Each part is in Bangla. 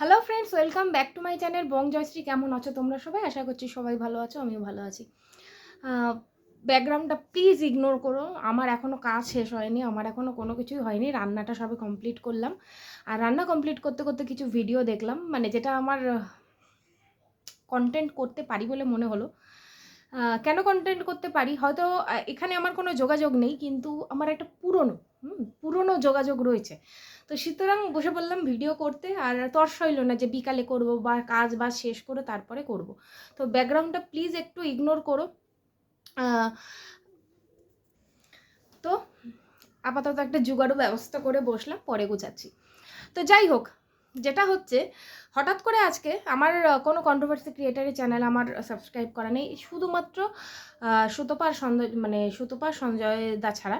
Hello friends welcome back to my channel Bong Joyshree কেমন আছো তোমরা সবাই? আশা করছি সবাই ভালো আছো, আমিও ভালো আছি। ব্যাকগ্রাউন্ডটা প্লিজ ইগনোর করো। আমার এখনও কাজ শেষ হয়নি, আমার এখনও কোনো কিছুই হয়নি। রান্নাটা সবে কমপ্লিট করলাম। আর রান্না কমপ্লিট করতে করতে কিছু ভিডিও দেখলাম। মানে যেটা আমার কন্টেন্ট করতে পারি বলে মনে হলো। কেন কন্টেন্ট করতে পারি? হয়তো এখানে আমার কোনো যোগাযোগ নেই, কিন্তু আমার একটা পুরনো পুরনো যোগাযোগ রয়েছে। তো সুতরাং বসে বললাম ভিডিও করতে আর তর্স হইল না যে বিকালে করব বা কাজ বাজ শেষ করে তারপরে করব। তো ব্যাকগ্রাউন্ডটা প্লিজ একটু ইগনোর করো। তো আপাতত একটা জোগাড়ও ব্যবস্থা করে বসলাম, পরে গোছাচ্ছি। তো যাই হোক, যেটা হচ্ছে হঠাৎ করে আজকে আমার কোনো কন্ট্রোভার্সি ক্রিয়েটারের চ্যানেল আমার সাবস্ক্রাইব করা নেই। শুধুমাত্র সুতপার সঞ্জয় মানে সুতপার সঞ্জয় দা ছাড়া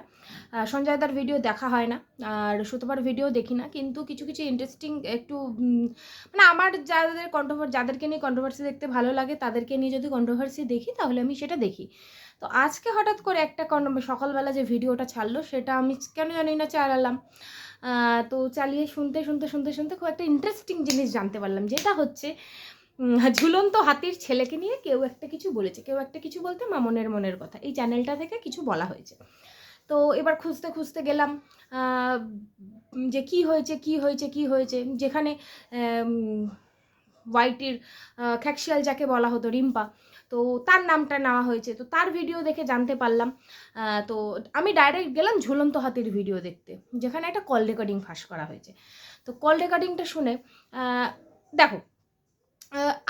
সঞ্জয় দার ভিডিও দেখা হয় না, আর সুতপার ভিডিও দেখি না। কিন্তু কিছু কিছু ইন্টারেস্টিং একটু মানে আমার যাদের কন্ট্রোভার যাদেরকে নিয়ে কন্ট্রোভার্সি দেখতে ভালো লাগে, তাদেরকে নিয়ে যদি কন্ট্রোভার্সি দেখি, তাহলে আমি সেটা দেখি। তো আজকে হঠাৎ করে একটা সকালবেলা যে ভিডিওটা ছাড়লো, সেটা আমি কেন জানি না চালালাম। তো চালিয়ে শুনতে শুনতে শুনতে শুনতে খুব একটা ইন্টারেস্টিং জিনিস জানতে পারলাম যেটা হচ্ছে ঝুলন্ত হাতির ছেলেকে নিয়ে কেউ একটা কিছু বলেছে। কেউ একটা কিছু বলতে মামনের মনের কথা। এই চ্যানেলটা থেকে কিছু বলা হয়েছে। তো এবার খুঁজতে খুঁজতে গেলাম যে কি হয়েছে কি হয়েছে কি হয়েছে? যেখানে হোয়াইটির খ্যাকশিয়াল যাকে বলা হতো, রিম্পা, তো তার নামটা নেওয়া হয়েছে। তো তার ভিডিও দেখে জানতে পারলাম তো আমি ডাইরেক্ট গেলাম ঝুলন্ত হাতির ভিডিও দেখতে, যেখানে একটা কল রেকর্ডিং ফাঁস করা হয়েছে। তো কল রেকর্ডিংটা শুনে দেখো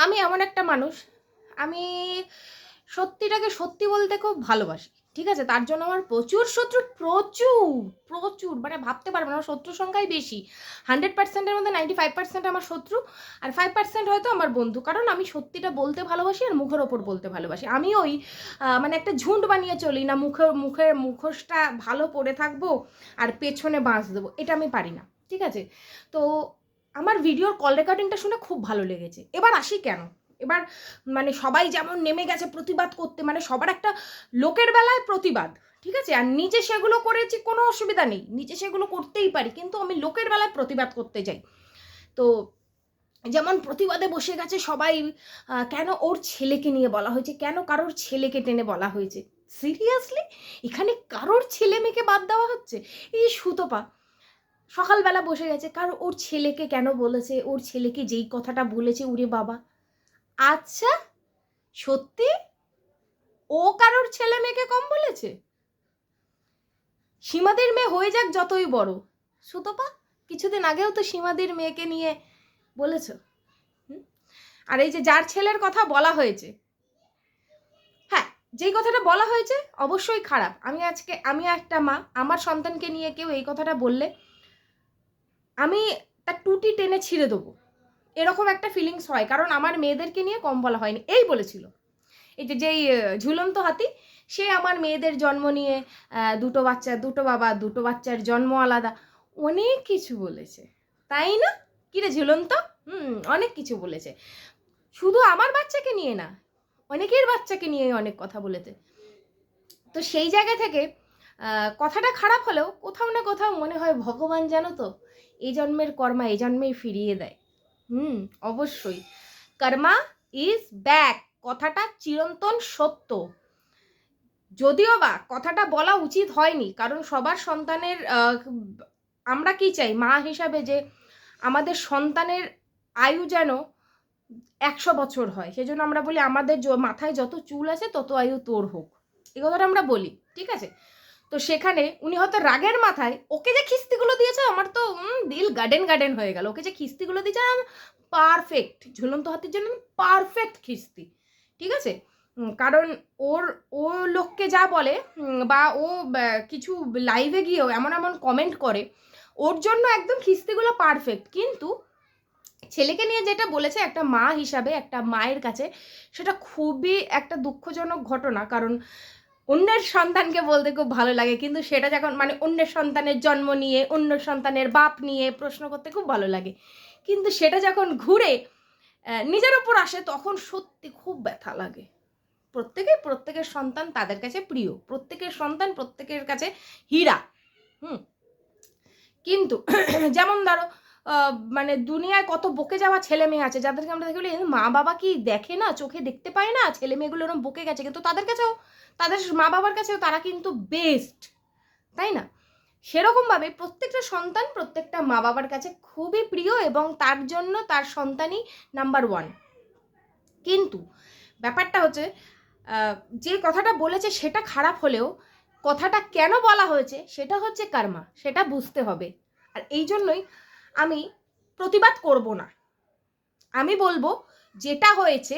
আমি এমন একটা মানুষ, আমি সত্যিটাকে সত্যি বলতে খুব ভালোবাসি, ঠিক আছে? তার জন্য আমার প্রচুর শত্রু, প্রচুর প্রচুর মানে ভাবতে পারবে না, আমার শত্রু সংখ্যাই বেশি। হান্ড্রেড পার্সেন্টের মধ্যে নাইনটি ফাইভ পার্সেন্ট আমার শত্রু, আর ফাইভ পার্সেন্ট হয়তো আমার বন্ধু, কারণ আমি সত্যিটা বলতে ভালোবাসি আর মুখের ওপর বলতে ভালোবাসি। আমি ওই মানে একটা ঝুঁট বানিয়ে চলি না, মুখে মুখের মুখোশটা ভালো পরে থাকব আর পেছনে বাঁশ দেবো, এটা আমি পারি না, ঠিক আছে? তো আমার ভিডিওর কল রেকর্ডিংটা শুনে খুব ভালো লেগেছে। এবার আসি কেন? এবার মানে সবাই যেমন নেমে গেছে প্রতিবাদ করতে মানে সবার একটা লোকের বেলায় প্রতিবাদ, ঠিক আছে? আর নিজে সেগুলো করেছি কোনো অসুবিধা নেই, নিজে সেগুলো করতেই পারি, কিন্তু আমি লোকের বেলায় প্রতিবাদ করতে যাই। তো যেমন প্রতিবাদে বসে গেছে সবাই কেন ওর ছেলেকে নিয়ে বলা হয়েছে? কেন কারোর ছেলেকে টেনে বলা হয়েছে? সিরিয়াসলি এখানে কারোর ছেলে মেয়েকে বাদ দেওয়া হচ্ছে? এই সুতপা। সকালবেলা বসে গেছে। কার ওর ছেলেকে কেন বলেছে? ওর ছেলেকে যেই কথাটা বলেছে, উরে বাবা। আচ্ছা সত্যি? ও কারোর ছেলে মেয়েকে কম বলেছে? সীমাদের মেয়ে হয়ে যাক যতই বড়। সুতপা, কিছুদিন আগেও তো সীমাদের মেয়েকে নিয়ে বলেছ? আর এই যে যার ছেলের কথা বলা হয়েছে। হ্যাঁ যেই কথাটা বলা হয়েছে, অবশ্যই খারাপ। আমি আজকে, আমি একটা মা, আমার সন্তানকে নিয়ে কেউ এই কথাটা বললে আমি তার টুটি টেনে ছিঁড়ে দেবো। এরকম একটা ফিলিংস হয়, কারণ আমার মেয়েদেরকে নিয়ে কম বলা হয়নি। এই বলেছিল। এই যেই ঝুলন্ত হাতি, সে আমার মেয়েদের জন্ম নিয়ে দুটো বাচ্চা, দুটো বাবা, দুটো বাচ্চার জন্ম আলাদা। অনেক কিছু বলেছে। তাই না? কিরে ঝুলন্ত? হুম, অনেক কিছু বলেছে। শুধু আমার বাচ্চাকে নিয়ে না, অনেকের বাচ্চাকে নিয়ে অনেক কথা বলেছে। তো সেই জায়গা থেকে কথাটা খারাপ হলেও কোথাও না কোথাও মনে হয় ভগবান জানো তো এই জন্মের কর্মা এই জন্মেই ফিরিয়ে দেয়। হুম, অবশ্যই। কর্মা ইজ ব্যাক, কথাটা চিরন্তন সত্য। যদিও বা কথাটা বলা উচিত হয়নি, কারণ সবার সন্তানের আমরা কি চাই? মা হিসাবে যে আমাদের সন্তানের আয়ু যেন একশো বছর হয়, সেজন্য আমরা বলি আমাদের মাথায় যত চুল আছে তত আয়ু তোর হোক। এ কথাটা আমরা বলি, ঠিক আছে? তো সেখানে উনি হয়তো রাগের মাথায়, ওকে যে খিস্তিগুলো দিয়েছে, আমার তো দিল গার্ডেন গার্ডেন হয়ে গেল। ওকে যে খিস্তিগুলো দিয়েছে পারফেক্ট ঝুলন্ত হাতির জন্য পারফেক্ট খিস্তি। ঠিক আছে? কারণ ওর, ও লোককে যা বলে বা ও কিছু লাইভে গিয়েও এমন এমন কমেন্ট করে, ওর জন্য একদম খিস্তিগুলো পারফেক্ট কিন্তু ছেলেকে নিয়ে যেটা বলেছে একটা মা হিসাবে, একটা মায়ের কাছে, সেটা খুবই একটা দুঃখজনক ঘটনা। কারণ অন্যের সন্তানকে বলতে খুব ভালো লাগে, কিন্তু সেটা যখন মানে অন্যের সন্তানের জন্ম নিয়ে অন্য সন্তানের বাপ নিয়ে প্রশ্ন করতে খুব ভালো লাগে। কিন্তু সেটা যখন ঘুরে নিজের ওপর আসে, তখন সত্যি খুব ব্যথা লাগে। প্রত্যেকেই প্রত্যেকের সন্তান তাদের কাছে প্রিয়। প্রত্যেকের সন্তান প্রত্যেকের কাছে হীরা। হুম। কিন্তু, যেমন ধরো মানে দুনিয়ায় কত বকে যাওয়া ছেলে মেয়ে আছে, যাদেরকে আমরা দেখে বলি মা বাবা কি দেখে না, চোখে দেখতে পায় না? ছেলে মেয়েগুলো এরকম বকে গেছে। কিন্তু তাদের কাছেও, তাদের মা বাবার কাছেও তারা কিন্তু বেস্ট তাই না? সেরকমভাবে প্রত্যেকটা সন্তান প্রত্যেকটা মা বাবার কাছে খুবই প্রিয় এবং তার জন্য তার সন্তানই নাম্বার ওয়ান কিন্তু ব্যাপারটা হচ্ছে যে কথাটা বলেছে সেটা খারাপ হলেও কথাটা কেন বলা হয়েছে সেটা হচ্ছে কার্মা, সেটা বুঝতে হবে। আর এই জন্যই আমি প্রতিবাদ করব না। আমি বলব, যেটা হয়েছে,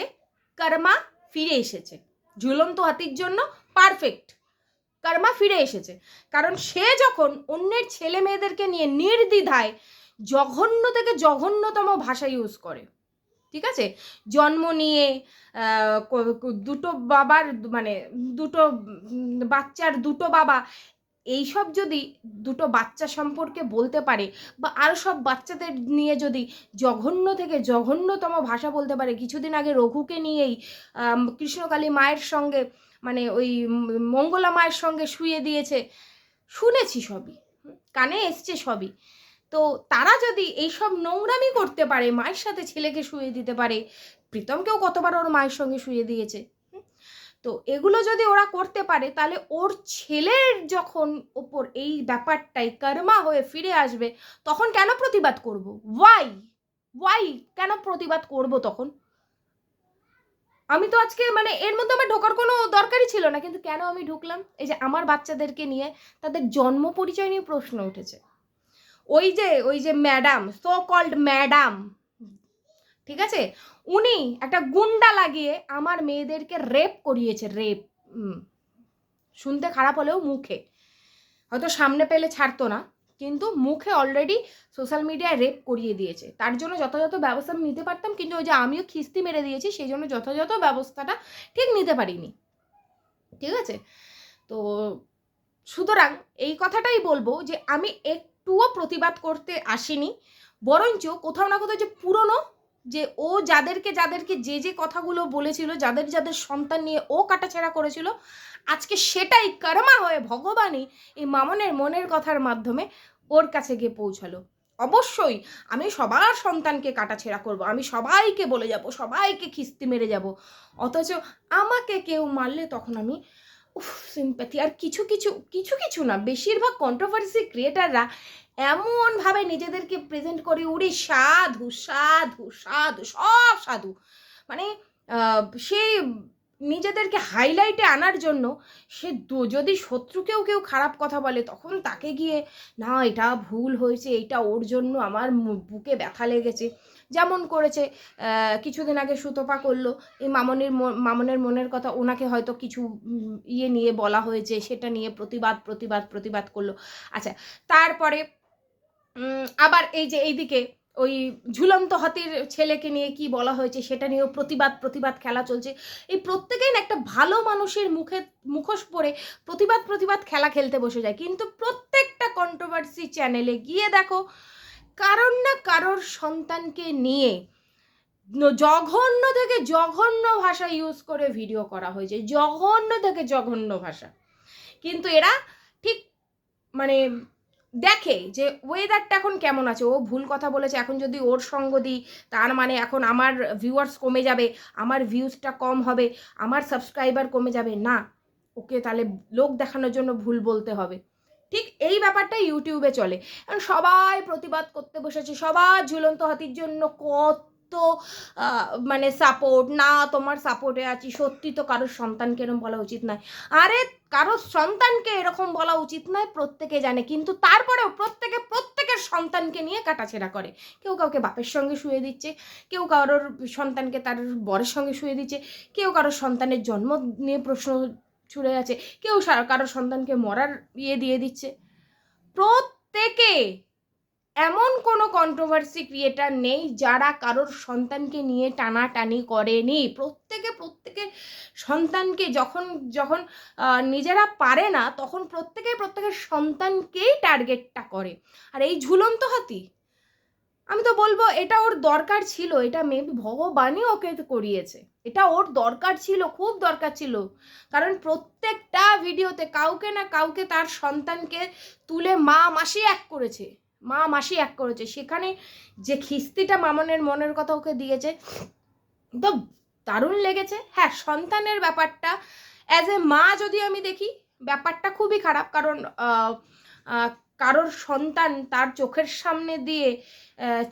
কর্মা ফিরে এসেছে। ঝুলন্ত হাতির জন্য পারফেক্ট কর্মা ফিরে এসেছে। কারণ সে যখন অন্যের ছেলে মেয়েদেরকে নিয়ে নির্দ্বিধায় জঘন্য থেকে জঘন্যতম ভাষা ইউজ করে, ঠিক আছে? জন্ম নিয়ে দুটো বাবার মানে দুটো বাচ্চার দুটো বাবা এইসব যদি দুটো বাচ্চা সম্পর্কে বলতে পারে বা আরও সব বাচ্চাদের নিয়ে যদি জঘন্য থেকে জঘন্যতম ভাষা বলতে পারে, কিছুদিন আগে রঘুকে নিয়েই কৃষ্ণকালী মায়ের সঙ্গে মানে ওই মঙ্গলা মায়ের সঙ্গে শুয়ে দিয়েছে, শুনেছি সবই, কানে এসছে সবই তো তারা যদি এইসব নোংরামি করতে পারে, মায়ের সাথে ছেলেকে শুয়ে দিতে পারে, প্রীতমকেও কতবার ওর মায়ের সঙ্গে শুয়ে দিয়েছে? তো এগুলো যদি ওরা করতে পারে, তাহলে ওর ছেলের যখন ওপর এই ব্যাপারটাই কর্মা হয়ে ফিরে আসবে, তখন কেন প্রতিবাদ করব? ওয়াই ওয়াই কেন প্রতিবাদ করব তখন? আমি তো আজকে মানে এর মধ্যে আমার ঢোকার কোনো দরকারই ছিল না, কিন্তু কেন আমি ঢুকলাম? এই যে আমার বাচ্চাদেরকে নিয়ে তাদের জন্ম পরিচয় নিয়ে প্রশ্ন উঠেছে। ওই যে ওই যে ম্যাডাম সো কল্ড ম্যাডাম ঠিক আছে? উনি একটা গুন্ডা লাগিয়ে আমার মেয়েদেরকে রেপ করিয়েছে রেপ শুনতে খারাপ হলেও মুখে। হয়তো সামনে পেলে ছাড়তো না, কিন্তু মুখে অলরেডি সোশ্যাল মিডিয়ায় রেপ করিয়ে দিয়েছে। তার জন্য যথাযথ ব্যবস্থা নিতে পারতাম, কিন্তু ওই যে আমিও খিস্তি মেরে দিয়েছি, সেই জন্য যথাযথ ব্যবস্থাটা ঠিক নিতে পারিনি। ঠিক আছে? তো সুতরাং এই কথাটাই বলব যে আমি একটুও প্রতিবাদ করতে আসিনি, বরঞ্চ কোথাও না কোথাও যে পুরনো যে ও যাদেরকে যাদেরকে যে যে কথাগুলো বলেছিল, যাদের যাদের সন্তান নিয়ে ও কাটাছেড়া করেছিল, আজকে সেটাই কর্মা হয়ে ভগবানই এই মামনের মনের কথার মাধ্যমে ওর কাছে গিয়ে পৌঁছালো। অবশ্যই আমি সবার সন্তানকে কাটাছেড়া করব, আমি সবাইকে বলে যাব, সবাইকে খিস্তি মেরে যাব। অথচ আমাকে কেউ মারলে তখন আমি সিম্প্যাথি আর কিছু কিছু কিছু কিছু না, বেশিরভাগ কন্ট্রোভার্সি ক্রিয়েটাররা এমনভাবে নিজেদেরকে প্রেজেন্ট করে উড়ি সাধু সাধু সাধু, সব সাধু। মানে সেই নিজেদেরকে হাইলাইটে আনার জন্য সে যদি শত্রুকেও কেউ খারাপ কথা বলে, তখন তাকে গিয়ে, না, এটা ভুল হয়েছে, এটা ওর জন্য আমার বুকে ব্যথা লেগেছে। যেমন করেছে কিছুদিন আগে সুতপা করল। এই মামনির মামনের মনের কথা ওনাকে হয়তো কিছু ইয়ে নিয়ে বলা হয়েছে, সেটা নিয়ে প্রতিবাদ প্রতিবাদ প্রতিবাদ করল। আচ্ছা তারপরে আবার এই যে এইদিকে ওই ঝুলন্ত হাতির ছেলেকে নিয়ে কি বলা হয়েছে, সেটা নিয়েও প্রতিবাদ প্রতিবাদ খেলা চলছে। এই প্রত্যেকেই না একটা ভালো মানুষের মুখে, মুখোশ পরে প্রতিবাদ প্রতিবাদ খেলা খেলতে বসে যায়। কিন্তু প্রত্যেকটা কন্ট্রোভার্সি চ্যানেলে গিয়ে দেখো কারোর না কারোর সন্তানকে নিয়ে জঘন্য থেকে জঘন্য ভাষা ইউজ করে ভিডিও করা হয়েছে। জঘন্য থেকে জঘন্য ভাষা। কিন্তু এরা ঠিক মানে দেখে যে ওয়েদারটা এখন কেমন আছে। ও ভুল কথা বলেছে, এখন যদি ওর সঙ্গ দিই, তার মানে এখন আমার ভিউয়ার্স কমে যাবে, আমার ভিউজটা কম হবে, আমার সাবস্ক্রাইবার কমে যাবে। না, ওকে তাহলে লোক দেখানোর জন্য ভুল বলতে হবে। ঠিক এই ব্যাপারটা ইউটিউবে চলে। কারণ সবাই প্রতিবাদ করতে বসেছে, সবার ঝুলন্ত হাতির জন্য কত মানে সাপোর্ট না তোমার সাপোর্টে আছি, সত্যি তো কারোর সন্তানকে এরকম বলা উচিত নয়। আরে কারোর সন্তানকে এরকম বলা উচিত নয়, প্রত্যেকে জানে, কিন্তু তারপরেও প্রত্যেকে, প্রত্যেকের সন্তানকে নিয়ে কাটাছেড়া করে। কেউ কাউকে বাপের সঙ্গে শুয়ে দিচ্ছে, কেউ কারোর সন্তানকে তার বরের সঙ্গে শুয়ে দিচ্ছে, কেউ কারোর সন্তানের জন্ম নিয়ে প্রশ্ন ছুড়ে আছে কেউ কারোর সন্তানকে মরার ইয়ে দিয়ে দিচ্ছে। প্রত্যেকে এমন কোনো কন্ট্রোভার্সি ক্রিয়েটার নেই যারা কারোর সন্তানকে নিয়ে টানাটানি করেনি। প্রত্যেকে প্রত্যেকে সন্তানকে যখন যখন নিজেরা পারে না, তখন প্রত্যেকে প্রত্যেকের সন্তানকেই টার্গেটটা করে। আর এই ঝুলন্ত হাতি, আমি তো বলব এটা ওর দরকার ছিল, এটা মেবি ভগবানই ওকে করিয়েছে। এটা ওর দরকার ছিল, খুব দরকার ছিল। কারণ প্রত্যেকটা ভিডিওতে কাউকে না কাউকে তার সন্তানকে তুলে মা মাসি এক করেছে। মা মাসি এক করেছে। সেখানে যে খিস্তিটা মামনের মনের কথা ওকে দিয়েছে তো দারুণ লেগেছে। হ্যাঁ সন্তানের ব্যাপারটা অ্যাজ এ মা যদি আমি দেখি, ব্যাপারটা খুবই খারাপ। কারণ কারোর সন্তান তার চোখের সামনে দিয়ে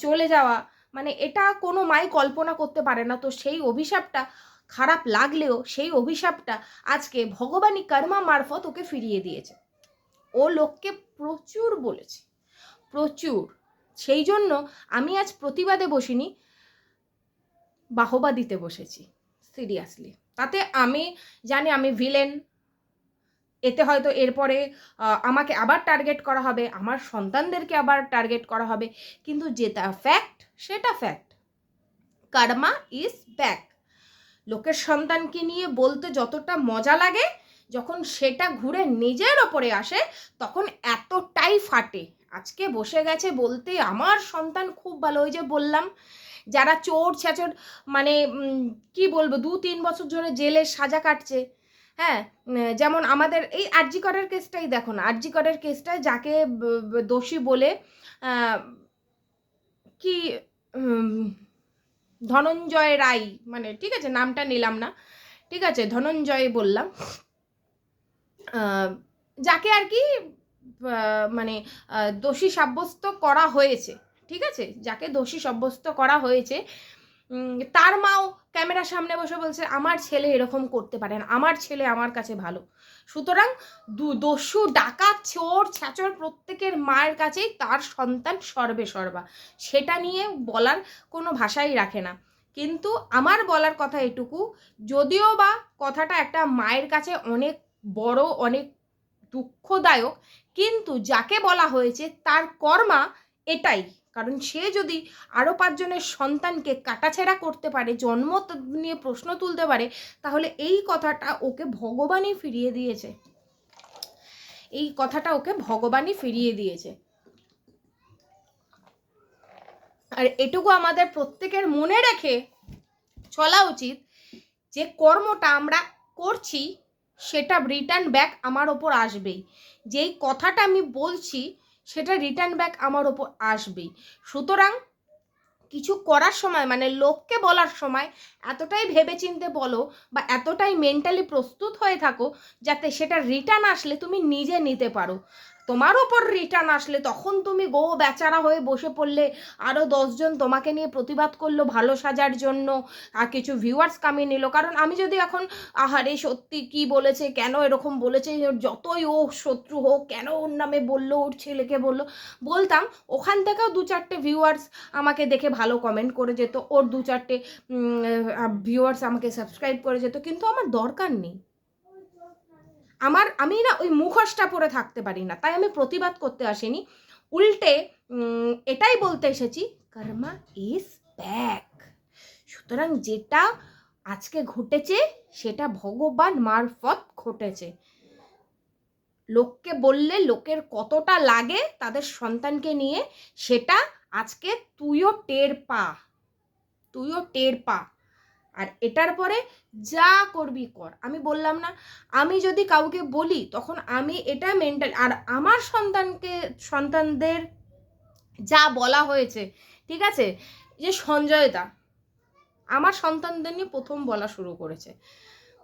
চলে যাওয়া মানে এটা কোনো মাই কল্পনা করতে পারে না। তো সেই অভিশাপটা খারাপ লাগলেও সেই অভিশাপটা আজকে ভগবানই কর্মা মারফত ওকে ফিরিয়ে দিয়েছে। ও লোককে প্রচুর বলেছে। প্রচুর। সেই জন্য আমি আজ প্রতিবাদে বসিনি, বাহবা দিতে বসেছি, সিরিয়াসলি। তাতে আমি জানি আমি ভিলেন এতে হয়তো এরপরে আমাকে আবার টার্গেট করা হবে, আমার সন্তানদেরকে আবার টার্গেট করা হবে। কিন্তু যেটা ফ্যাক্ট সেটা ফ্যাক্ট কার্মা ইজ ব্যাক লোকের সন্তানকে নিয়ে বলতে যতটা মজা লাগে, যখন সেটা ঘুরে নিজের ওপরে আসে, তখন এতটাই ফাটে। আজকে বসে গেছে বলতে আমার সন্তান খুব ভালো, ওই যে বললাম, যারা চোর ছ্যাচর মানে কি বলব দু তিন বছর ধরে জেলে সাজা কাটছে হ্যাঁ যেমন আমাদের এই আরজিকরের কেসটাই দেখো না। আরজিকরের কেসটায় যাকে ব- ব- দোষী বলে কি ধনঞ্জয় রায় মানে ঠিক আছে, নামটা নিলাম না। ঠিক আছে, ধনঞ্জয় বললাম। যাকে আর কি মানে দোষী সাব্যস্ত করা হয়েছে। ঠিক আছে, যাকে দোষী সাব্যস্ত করা হয়েছে তার মাও ক্যামেরার সামনে বসে বলছে, আমার ছেলে এরকম করতে পারে না। আমার ছেলে আমার কাছে ভালো। সুতরাং দস্যু, ডাকাত, চোর ছ্যাচর প্রত্যেকের মায়ের কাছেই তার সন্তান সর্বে সর্বা। সেটা নিয়ে বলার কোনো ভাষাই রাখে না। কিন্তু আমার বলার কথা এটুকু, যদিও বা কথাটা একটা মায়ের কাছে অনেক বড়, অনেক দুঃখদায়ক, কিন্তু যাকে বলা হয়েছে তার কর্মা এটাই। কারণ সে যদি আরও পাঁচজনের সন্তানকে কাটাছেড়া করতে পারে, জন্ম নিয়ে প্রশ্ন তুলতে পারে, তাহলে এই কথাটা ওকে ভগবানই ফিরিয়ে দিয়েছে। এই কথাটা ওকে ভগবানই ফিরিয়ে দিয়েছে। আর এটুকু আমাদের প্রত্যেকের মনে রেখে চলা উচিত যে কর্মটা আমরা করছি, সেটা রিটার্ন ব্যাক আমার ওপর আসবেই। যেই কথাটা আমি বলছি সেটা রিটার্ন ব্যাক আমার ওপর আসবেই। সুতরাং কিছু করার সময় মানে লোককে বলার সময়, এতটাই ভেবেচিন্তে বলো বা এতটাই মেন্টালি প্রস্তুত হয়ে থাকো, যাতে সেটা রিটার্ন আসলে তুমি নিজে নিতে পারো। তোমার ওপর রিটার্ন আসলে তখন তুমি গো বেচারা হয়ে বসে পড়লে আরও দশজন তোমাকে নিয়ে প্রতিবাদ করল ভালো সাজার জন্য, আর কিছু ভিউয়ার্স কামিয়ে নিল। কারণ আমি যদি এখন, আহারে সত্যি কি বলেছে, কেন এরকম বলেছে, যতই ও শত্রু হোক, কেন ওর নামে বলল, ওর ছেলেকে বলল, বলতাম ওখান থেকেও দু চারটে ভিউয়ার্স আমাকে দেখে ভালো কমেন্ট করে যেত, ওর দু চারটে ভিউয়ার্স আমাকে সাবস্ক্রাইব করে যেত, কিন্তু আমার দরকার নেই। আমার, আমি না ওই মুখোশটা পরে থাকতে পারি না, তাই আমি প্রতিবাদ করতে আসিনি। উল্টে এটাই বলতে এসেছি, কর্মা ইজ ব্যাক। সুতরাং যেটা আজকে ঘটেছে, সেটা ভগবান মারফত ঘটেছে। লোককে বললে লোকের কতটা লাগে তাদের সন্তানকে নিয়ে, সেটা আজকে তুইও টের পা, তুইও টের পা। আর এটার পরে যা করবি কর। আমি বললাম না, আমি যদি কাউকে বলি তখন আমি এটা মেন্টাল আর আমার সন্তানকে, সন্তানদের যা বলা হয়েছে, ঠিক আছে? যে সঞ্জয়দা, আমার সন্তানদের নিয়ে প্রথম বলা শুরু করেছে।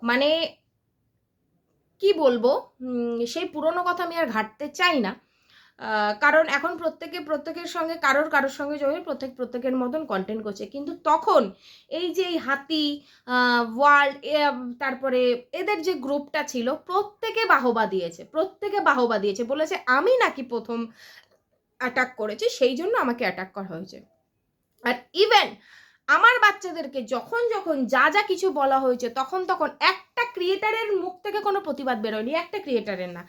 মানে কি বলব? সেই পুরনো কথা আমি আর ঘাটতে চাই না। কারণ এখন প্রত্যেকে, প্রত্যেকের সঙ্গে, কারোর কারোর সঙ্গে জমে, প্রত্যেক, প্রত্যেকের মতন কন্টেন্ট করছে। কিন্তু তখন এই যে এই হাতি ওয়ার্ল্ড তারপরে এদের যে গ্রুপটা ছিল, প্রত্যেকে বাহবা দিয়েছে, প্রত্যেকে বাহবা দিয়েছে। বলেছে, আমি নাকি প্রথম অ্যাটাক করেছি, সেই জন্য আমাকে অ্যাটাক করা হয়েছে। আর ইভেন আমার বাচ্চাদেরকে যখন যখন যা যা কিছু বলা হয়েছে, তখন তখন একটা ক্রিয়েটারের মুখ থেকে কোনো প্রতিবাদ বেরোয়নি, একটা ক্রিয়েটারের না।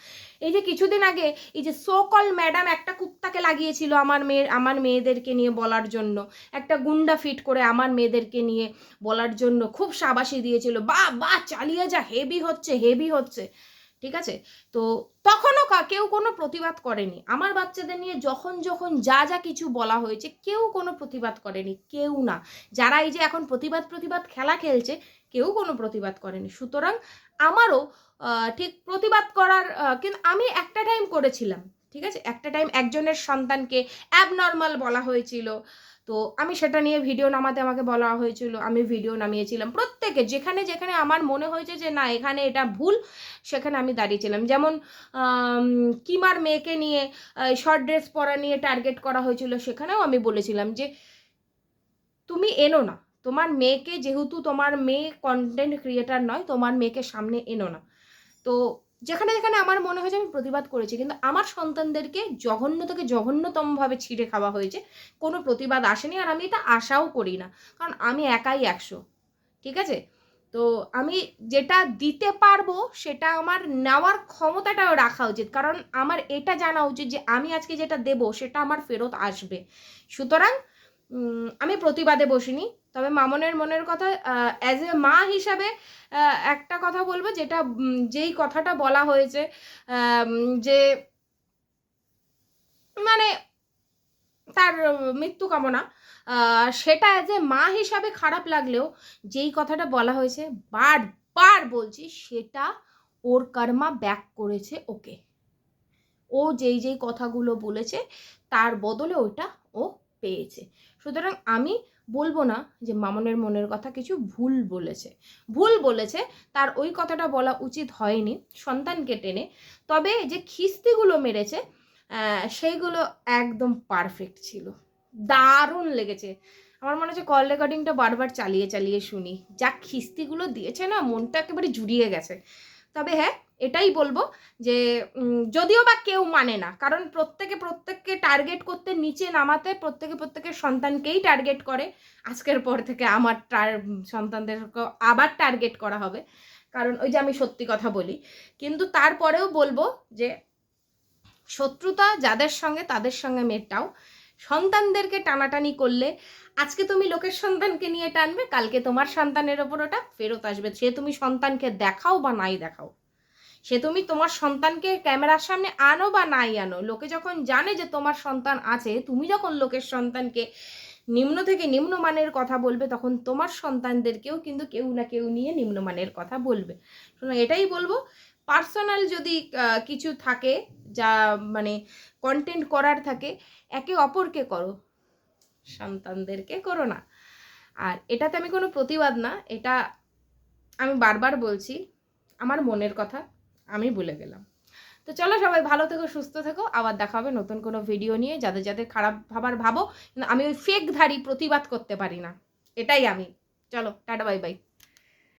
এই যে কিছুদিন আগে এই যে সোকল ম্যাডাম একটা কুত্তাকে লাগিয়েছিল আমার মেয়ের আমার মেয়েদেরকে নিয়ে বলার জন্য, একটা গুন্ডা ফিট করে আমার মেয়েদেরকে নিয়ে বলার জন্য, খুব সাবাসি দিয়েছিল বা বা চালিয়ে যা হেভি হচ্ছে হেভি হচ্ছে। ঠিক আছে? তো তখনও কেউ কোনো প্রতিবাদ করেনি। আমার বাচ্চাদের নিয়ে যখন যখন যা যা কিছু বলা হয়েছে, কেউ কোনো প্রতিবাদ করেনি, কেউ না। যারা এই যে এখন প্রতিবাদ প্রতিবাদ খেলা খেলছে, কেউ কোনো প্রতিবাদ করেনি। সুতরাং আমারও ঠিক প্রতিবাদ করার কিন্তু আমি একটা টাইম করেছিলাম, ঠিক আছে? একটা টাইম একজনের সন্তানকে অ্যাবনর্মাল বলা হয়েছিল তো আমি সেটা নিয়ে ভিডিও নামাতে আমাকে বলা হয়েছিল। আমি ভিডিও নামিয়েছিলাম। প্রত্যেকে, যেখানে যেখানে আমার মনে হয়েছে যে, না, এখানে এটা ভুল, সেখানে আমি দাঁড়িয়েছিলাম। যেমন কিমার মেয়েকে নিয়ে শর্ট ড্রেস পরা নিয়ে টার্গেট করা হয়েছিল, সেখানেও আমি বলেছিলাম যে, তুমি এনো না। তোমার মেয়েকে যেহেতু তোমার মেয়ে কন্টেন্ট ক্রিয়েটার নয়, তোমার মেয়েকে সামনে এনো না। তো যেখানে যেখানে আমার মনে হয়েছে আমি প্রতিবাদ করেছি, কিন্তু আমার সন্তানদেরকে জঘন্য থেকে জঘন্যতমভাবে ছিঁড়ে খাওয়া হয়েছে, কোনো প্রতিবাদ আসেনি আর আমি এটা আশাও করি না। কারণ আমি একাই একশো, ঠিক আছে? তো আমি যেটা দিতে পারব সেটা আমার নেওয়ার ক্ষমতাটাও রাখা উচিত, কারণ আমার এটা জানা উচিত যে আমি আজকে যেটা দেব সেটা আমার ফেরত আসবে। সুতরাং আমি প্রতিবাদে বসিনি তবে মামনের মনের কথা অ্যাজ এ মা হিসাবে একটা কথা বলব যেটা যেই কথাটা বলা হয়েছে যে মানে তার মৃত্যু কামনা সেটা অ্যাজ এ মা হিসাবে খারাপ লাগলেও যেই কথাটা বলা হয়েছে, বারবার বলছি সেটা ওর কর্মা ব্যাক করেছে ওকে। ও যেই যেই কথাগুলো বলেছে, তার বদলে ওটা ও পেয়েছে। সুতরাং আমি বলব না যে মামনের মনের কথা কিছু ভুল বলেছে। ভুল বলেছে, তার ওই কথাটা বলা উচিত হয়নি, সন্তানকে টেনে। তবে যে খিস্তিগুলো মেরেছে সেইগুলো একদম পারফেক্ট ছিল। দারুণ লেগেছে। আমার মনে হচ্ছে কল রেকর্ডিংটা বারবার চালিয়ে চালিয়ে শুনি। যা খিস্তিগুলো দিয়েছে না, মনটা একেবারে জুড়িয়ে গেছে। তবে হ্যাঁ এটাই বলব যে যদিও বা কেউ মানে না, কারণ প্রত্যেকে প্রত্যেককে টার্গেট করতে নিচে নামাতে প্রত্যেকে প্রত্যেকের সন্তানকেই টার্গেট করে। আজকের পর থেকে আমার টার সন্তানদেরকে আবার টার্গেট করা হবে। কারণ ওই যে আমি সত্যি কথা বলি। কিন্তু তারপরেও বলব যে, শত্রুতা যাদের সঙ্গে তাদের সঙ্গে মেটাও। সন্তানদেরকে টানাটানি করলে আজকে তুমি লোকের সন্তানকে নিয়ে টানবে, কালকে তোমার সন্তানের ওপর ওটা ফেরত আসবে। সে তুমি সন্তানকে দেখাও বা নাই দেখাও। সে তুমি তোমার সন্তানকে ক্যামেরার সামনে আনো বা নাই আনো। লোকে যখন জানে যে তোমার সন্তান আছে, তুমি যখন লোকের সন্তানকে নিম্ন থেকে নিম্নমানের কথা বলবে, তখন তোমার সন্তানদেরকেও কিন্তু কেউ না কেউ নিয়ে নিম্নমানের কথা বলবে। সুতরাং এটাই বলব, পার্সোনাল যদি কিছু থাকে, যা মানে কন্টেন্ট করার থাকে, একে অপরকে করো, সন্তানদেরকে করো না। আর এটাতে আমি কোনো প্রতিবাদ না, এটা আমি বারবার বলছি, আমার মনের কথা আমি ভুলে গেলাম। তো চলো সবাই ভালো থেকো, সুস্থ থেকো। আবার দেখা হবে নতুন কোনো ভিডিও নিয়ে। যাদের যাদের খারাপ ভাবার ভাবো, আমি ওই ফেক ধারি প্রতিবাদ করতে পারি না। এটাই আমি। চলো, টাটা বাই বাই